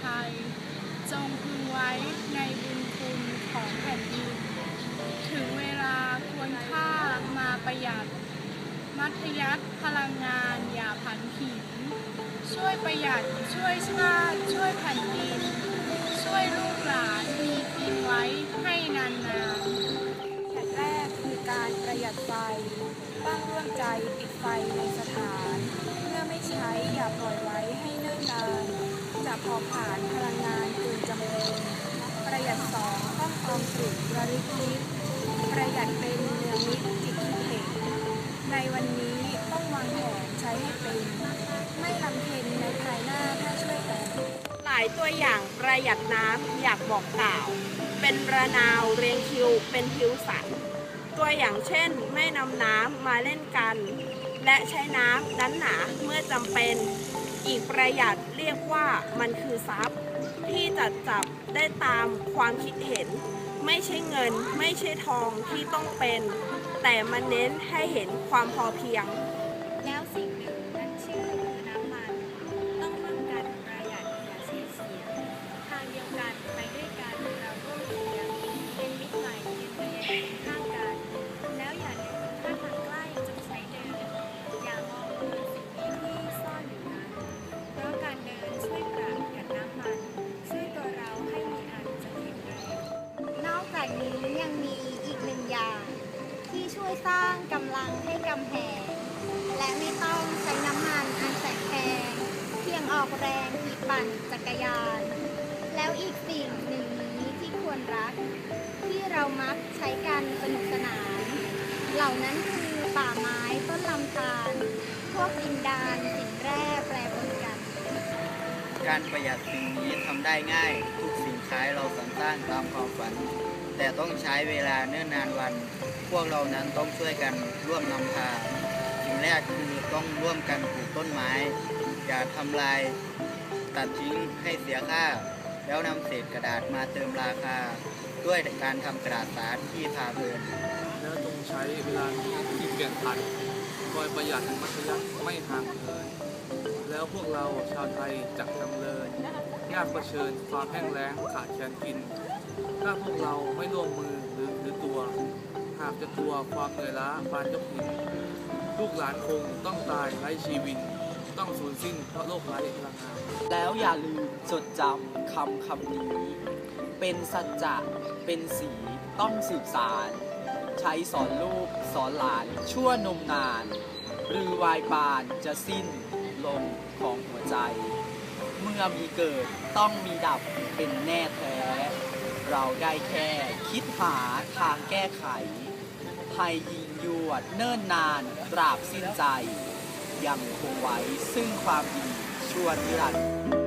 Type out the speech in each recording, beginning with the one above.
ไทย จงพึงไว้ในบุญคุณของแผ่นดิน ถึงเวลาควรค่ามาประหยัด มัธยัติพลังงานอย่าผันผิน ช่วยประหยัดช่วยชาติช่วยแผ่นดิน ช่วยลูกหลานมีกินไว้ให้นานๆอย่างแรกคือการประหยัดไฟตั้งร่วมใจติดไฟในสถานเมื่อไม่ใช้อย่าปล่อยไว้ให้เนิ่นนาน จะเผาผลาญพลังงานเกินจำเป็นประหยัดสองต้องออมสุขระลึกคิดประหยัดเป็นเนืองนิดจิตคิดเห็นในวันนี้ต้องวางแผนใช้ให้เป็น ไม่ลำเค็ญในภายหน้าถ้าช่วยกันหลายตัวอย่างประหยัดน้ำอยากบอกกล่าว เป็นระนาวเรียงคิว เป็นทิวสันตัวอย่างเช่น ไม่นำน้ำมาเล่นกัน และใช้น้ำนั้นหนาเมื่อจำเป็น อีกประหยัด เรียกว่ามันคือทรัพย์ที่จัดจับได้ตามความคิดเห็น ไม่ใช่เงิน ไม่ใช่ทองที่ต้องเป็น แต่มันเน้นให้เห็นความพอเพียง ออกแรงขี่ปั่นจักรยาน แล้วอีกสิ่งหนึ่งนี้ที่ควรรัก ที่เรามักใช้กันสนุกสนาน เหล่านั้นคือป่าไม้ต้นลำธารพวกดินดานสินแร่แปรปรวนกัน การประหยัดสิ่งนี้ทำได้ง่าย ทุกสิ่งขายเราสรรสร้างตามความฝัน แต่ต้องใช้เวลาเนิ่นนานวัน พวกเรานั้นต้องช่วยกันร่วมนำพาสิ่งแรกคือต้องร่วมกันปลูกต้นไม้ อย่าทำลายตัดทิ้งให้เสียค่า แล้วนำเศษกระดาษมาเติมราคา ด้วยการทำกระดาษสารที่พาเพลินแล้วจงใช้เวลานี้ที่เปลี่ยนผ่านคอยประหยัดมัธยัติไม่ห่างเหินแล้วพวกเราชาวไทยจะจำเริญยากเผชิญความแห้งแล้งขาดแคลนกิน ถ้าพวกเราไม่ร่วมมือหรือหรือตัว หากจะตัวความเหนื่อยล้าปานยกหินลูกหลานคงต้องตายไร้ชีวิต ต้องสูญสิ้นเพราะโลกไร้พลังงานแล้วอย่าลืมจดจำคำคำนี้ เป็นสัจจะเป็นสีต้องสืบสาร ใช้สอนลูกสอนหลานชั่วนมนาน หรือวายปานจะสิ้นลมของหัวใจ เมื่อมีเกิดต้องมีดับเป็นแน่แท้ เราได้แค่คิดหาทางแก้ไขให้ยิงยวดเนิ่นนานตราบสิ้นใจ ยังคงไว้ซึ่งความดีชั่วนิรันดร์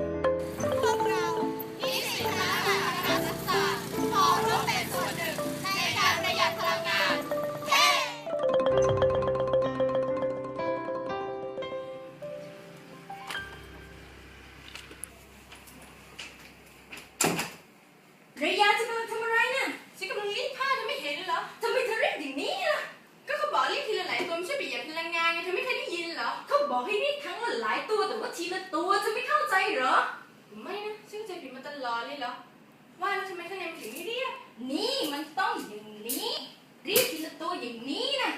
อย่างนี้นะ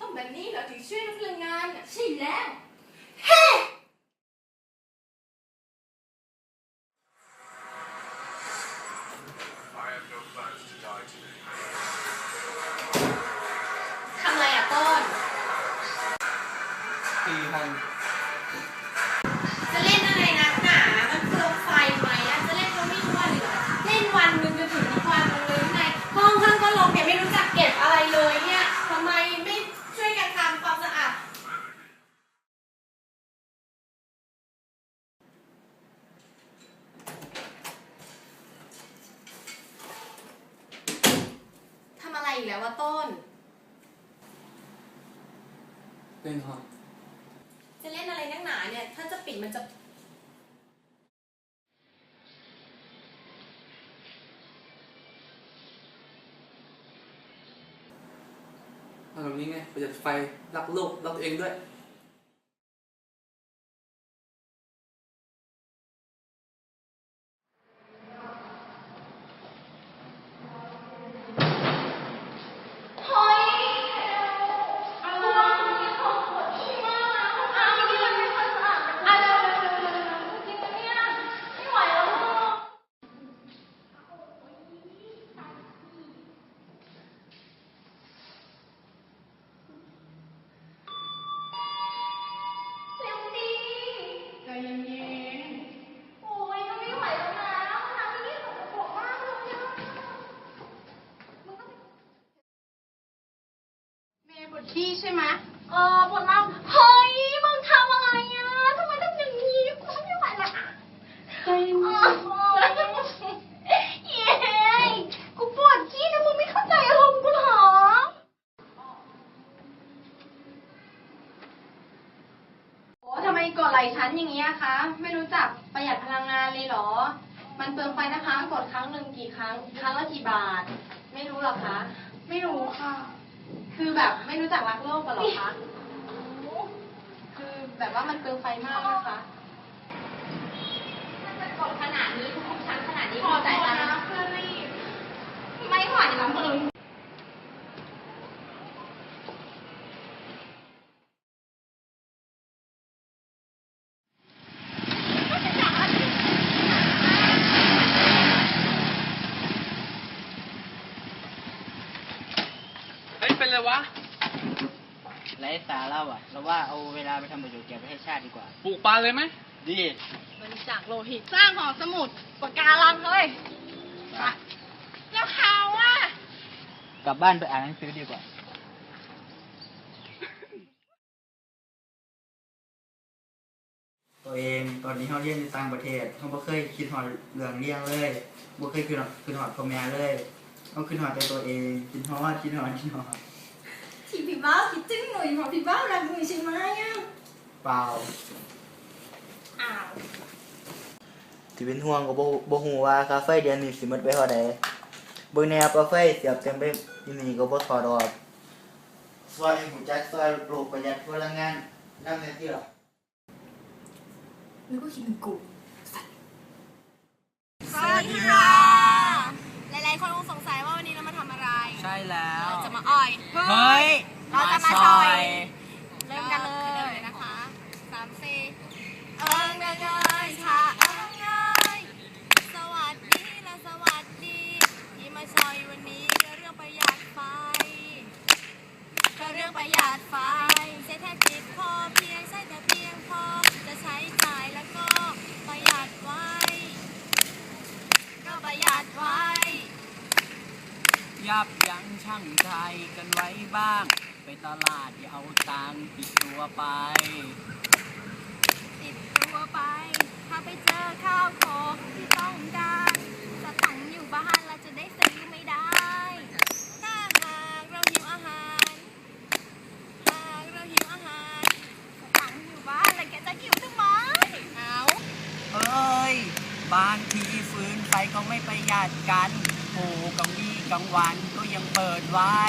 ต้องแบบนี้เหรอถึงช่วยลดพลังงานน่ะใช่แล้ว เป็นครับจะเล่นอะไรนักหนาเนี่ย ถ้าจะปิดมันจะทำแบบนี้ไงประหยัดไฟรักโลกรักตัวเองด้วยำไมกดไหลชั้นอย่างนี้ยคะ ไม่รู้จักประหยัดพลังงานเลยเหรอ มันเปลืองไฟนะคะ กดครั้งหนึ่งกี่ครั้ง ครั้งละกี่บาท ไม่รู้หรอคะ ไม่รู้ค่ะ คือแบบไม่รู้จักรักโลกกันหรอคะ คือแบบว่ามันเปลืองไฟมากนะคะ กดขนาดนี้ทุกๆชั้นขนาดนี้พอใจตังค์ เพื่อรีบ ไม่ไหวละมึง เฮ้ย เป็นไรวะ ไร้สาระอะเราว่าเอาเวลาไปทำประโยชน์แก่ประเทศชาติดีกว่า ปลูกปลาเลยไหมดีบริจาคโลหิตสร้างหอสมุดปะการังเฮ้ยไปแล้วเขาอะกลับบ้านไปอ่านหนังสือดีกว่าตัวเองตอนนี้เขาเรียนอยู่ต่างประเทศเขาบ่เคยคิดหอดเรื่องเลี้ยงเลยบ่เคยคิดหอดคิดหอดพ่อแม่เลยเขาคิดหอดแต่ตัวเองคิดหอดคิดหอดคิดหอดที่ พี่บ้าวคิดถึงหน่อยเพราะพี่บ้าวรักหนูใช่ไหมอะเปล่าอ้าวที่เป็นห่วงก็บ่บ่ฮู้ว่าค่าไฟเดือนนี้สิหมดไปเท่าใดเบิ่งแนวปลั๊กไฟเสียบเต็มไปอยู่นี่ก็บ่ถอดออกซอยให้หูจักซอยโลกประหยัดพลังงานนำแน่ที่ล่ะนึกว่าคิดถึงกูสวัสดีค่ะ หลายๆคนคงสงสัยว่าวันนี้เรามาทำอะไร ใช่แล้วเราจะมาอ่อย เฮ้ย เราจะมาซซออยยเริ่มกันเลยนะคะสามสี่เอิงเอิงเอ้ยชาเอิงเอ้ยสวัสดีและสวัสดีที่มาซอยวันนี้ก็เรื่องประหยัดไฟก็เรื่องประหยัดไฟใช้แค่จิตพอเพียงใช้แต่เพียงพอจะใช้จ่ายแล้วก็ประหยัดไว้ ก็ประหยัดไว้ ยับยั้งชั่งใจกันไว้บ้าง ไปตลาดอย่าเอาตังค์ติดตัวไป ติดตัวไป ถ้าไปเจอข้าวของที่ต้องการจะต้งอยู่บ้านเราจะได้ซื้อไม่ได้ ถ้าหากเราหิวอาหารหากเราหิวอาหารจะต้งอยู่บ้านแล้วแกจะหิวทำไมเอาเอ้ย บางทีฟื้นไฟก็ไม่ประหยัดกันโอ้กลางวีกลางวันก็ยังเปิดไว้ก็ยังเปิด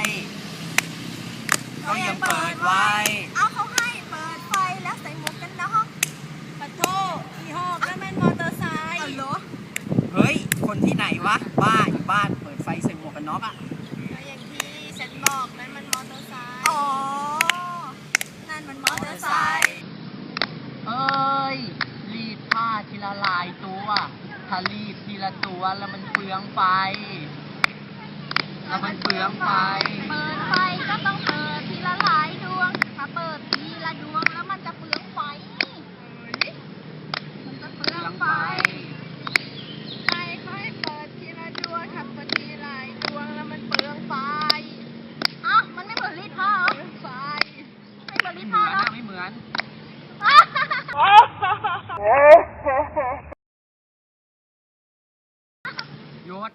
ไว้ เอาเขาให้เปิดไฟแล้วใส่หมวกกันน็อกปะโทอีหอกแล้วแม่นมอเตอร์ไซค์เหรอเฮ้ย คนที่ไหนวะ บ้าอยู่บ้าน เปิดไฟใส่หมวกกันน็อกอะก็อย่างที่ฉันบอกนั่นมันมอเตอร์ไซค์ อ๋อ นั่นมันมอเตอร์ไซค์เอ้ย รีดผ้าทีละหลายตัวถ้ารีดทีละตัวแล้วมันเปลืองไฟ แล้วมันเปลืองไฟ เปิดไฟก็ต้องเปิดทีละหลาย ดวงถ้าเปิดทีละดวงแล้วมันจะเปลืองไฟ มันจะเปลืองไฟไฟค่อยเปิดทีละดวงถ้าเปิดทีละดวงแล้วมันเปลืองไฟอ้าวมันไม่เหมือนรีดผ้าเหรอเปลืองไฟ ไม่เหมือนรีดเหผ้ามือนเหรออะไม่เหมือนยศ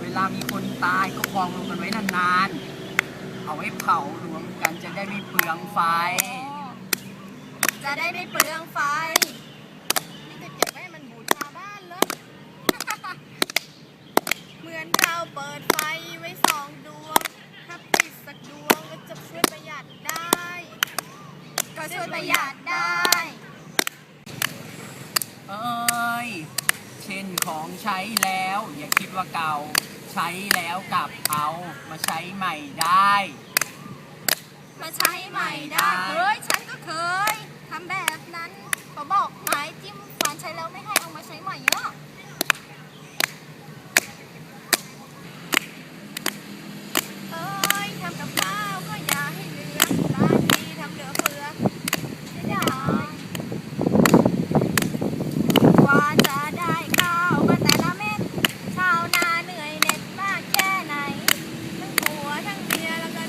เวลามีคนตายก็กองลงกันไว้นานๆ เอาไว้เผารวมกันจะได้ไม่เปลืองไฟ จะได้ไม่ เปลืองไฟ นี่จะเก็บไว้ให้มันบูชาบ้านเลยเหมือนเราเปิดไฟไว้สองดวง ถ้าปิดสักดวงก็จะช่วยประหยัดได้ ก็ช่วยประหยัดได้ เอ้ย เช่นของใช้แล้ว อย่าคิดว่าเก่า ใช้แล้วกลับเอามาใช้ใหม่ได้ มาใช้ใหม่ได้ เฮ้ย ฉันก็เคย ทำแบบนั้นเขาบอกหมายจิ้มฟันใช้แล้วไม่ให้เอามาใช้ใหม่เนาะเอ้ยทำกับข้าวก็อย่าให้เหลือบางทีทำเหลือเฟือไม่ได้กว่าจะได้ข้าวมาแต่ละเม็ดชาวนาเหนื่อยเหน็ดมากแค่ไหน ทั้งผัวทั้งเมียแล้วก็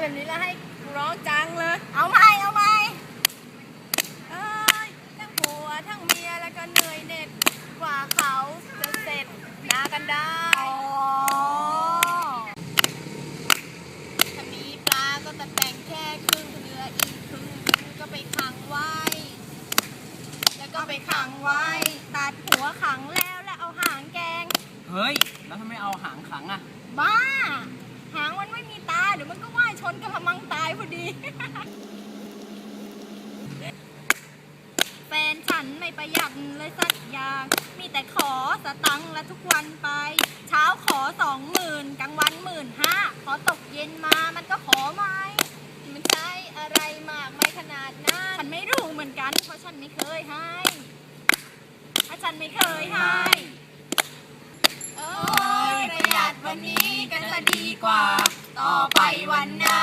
แบบนี้แล้วให้กูร้องจังเลย เอาไหมเอาไหมเอ้ยทั้งผัวทั้งเมียแล้วก็เหนื่อยเหน็ดกว่าเขาจะเสร็จนากันได้อ๋อถ้ามีปลาก็จะแต่งแค่ครึ่งเรืออีกครึ่งก็ไปขังไว้ แล้วก็ไปขังไว้ ตัดหัวขังแล้วแล้วเอาหางแกง เฮ้ย แล้วทำไมเอาหางขังอะ บ้า หางมันไม่มีตา เดี๋ยวมันก็ว่ายชนกระมังตายพอดี แฟนฉันไม่ประหยัดเลยสักอย่าง มีแต่ขอสตังค์และทุกวันไป เช้าขอสองหมื่นกลางวันหมื่นห้าพอตกเย็นมามันก็ขอไหมมันใช่อะไรมากไม่ขนาดนั้นฉันไม่รู้เหมือนกัน เพราะฉันไม่เคยให้ถ้าฉันไม่เคยให้ โอ้ ประหยัดวันนี้ก็จะดีกว่า ต่อไปวันหน้า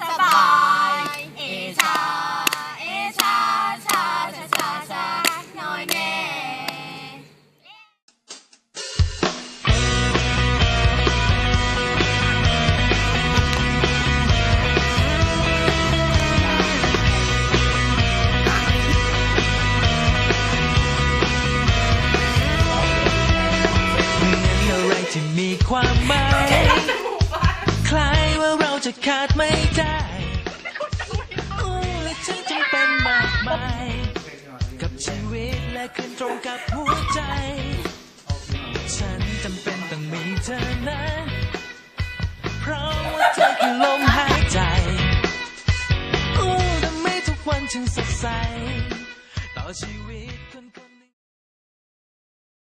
สบาย เอชา เอชา ชาชาชาชา ไม่ได้อู้และฉันจึงเป็นมากมายกับชีวิตและคืนตรงกับหัวใจ ฉันจำเป็นต้องมีเธอนะ เพราะว่าเธอคือลมหายใจอู้ทำให้ทุกวันฉันสดใส ต่อชีวิต